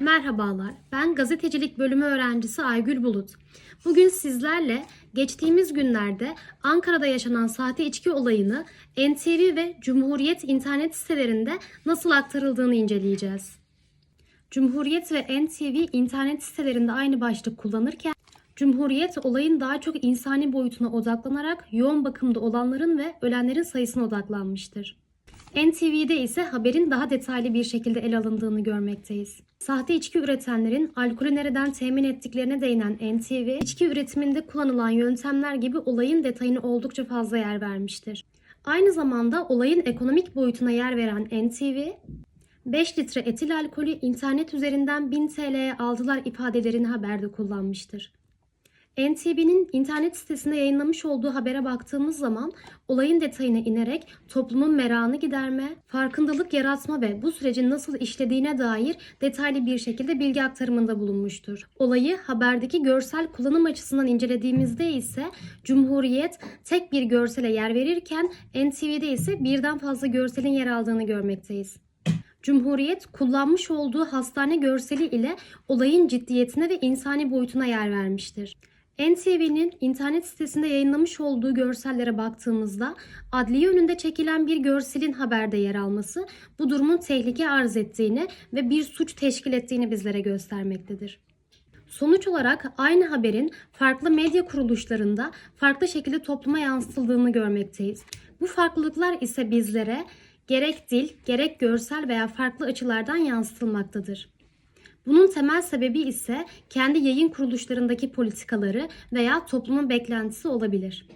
Merhabalar, ben gazetecilik bölümü öğrencisi Aygül Bulut. Bugün sizlerle geçtiğimiz günlerde Ankara'da yaşanan sahte içki olayını NTV ve Cumhuriyet internet sitelerinde nasıl aktarıldığını inceleyeceğiz. Cumhuriyet ve NTV internet sitelerinde aynı başlık kullanırken Cumhuriyet olayın daha çok insani boyutuna odaklanarak yoğun bakımda olanların ve ölenlerin sayısına odaklanmıştır. NTV'de ise haberin daha detaylı bir şekilde ele alındığını görmekteyiz. Sahte içki üretenlerin alkolü nereden temin ettiklerine değinen NTV, içki üretiminde kullanılan yöntemler gibi olayın detayını oldukça fazla yer vermiştir. Aynı zamanda olayın ekonomik boyutuna yer veren NTV, 5 litre etil alkolü internet üzerinden 1000 TL'ye aldılar ifadelerini haberde kullanmıştır. NTV'nin internet sitesinde yayınlamış olduğu habere baktığımız zaman olayın detayına inerek toplumun merakını giderme, farkındalık yaratma ve bu sürecin nasıl işlediğine dair detaylı bir şekilde bilgi aktarımında bulunmuştur. Olayı haberdeki görsel kullanım açısından incelediğimizde ise Cumhuriyet tek bir görsele yer verirken NTV'de ise birden fazla görselin yer aldığını görmekteyiz. Cumhuriyet kullanmış olduğu hastane görseli ile olayın ciddiyetine ve insani boyutuna yer vermiştir. NTV'nin internet sitesinde yayınlamış olduğu görsellere baktığımızda adliye önünde çekilen bir görselin haberde yer alması bu durumun tehlike arz ettiğini ve bir suç teşkil ettiğini bizlere göstermektedir. Sonuç olarak aynı haberin farklı medya kuruluşlarında farklı şekilde topluma yansıtıldığını görmekteyiz. Bu farklılıklar ise bizlere gerek dil, gerek görsel veya farklı açılardan yansıtılmaktadır. Bunun temel sebebi ise kendi yayın kuruluşlarındaki politikaları veya toplumun beklentisi olabilir.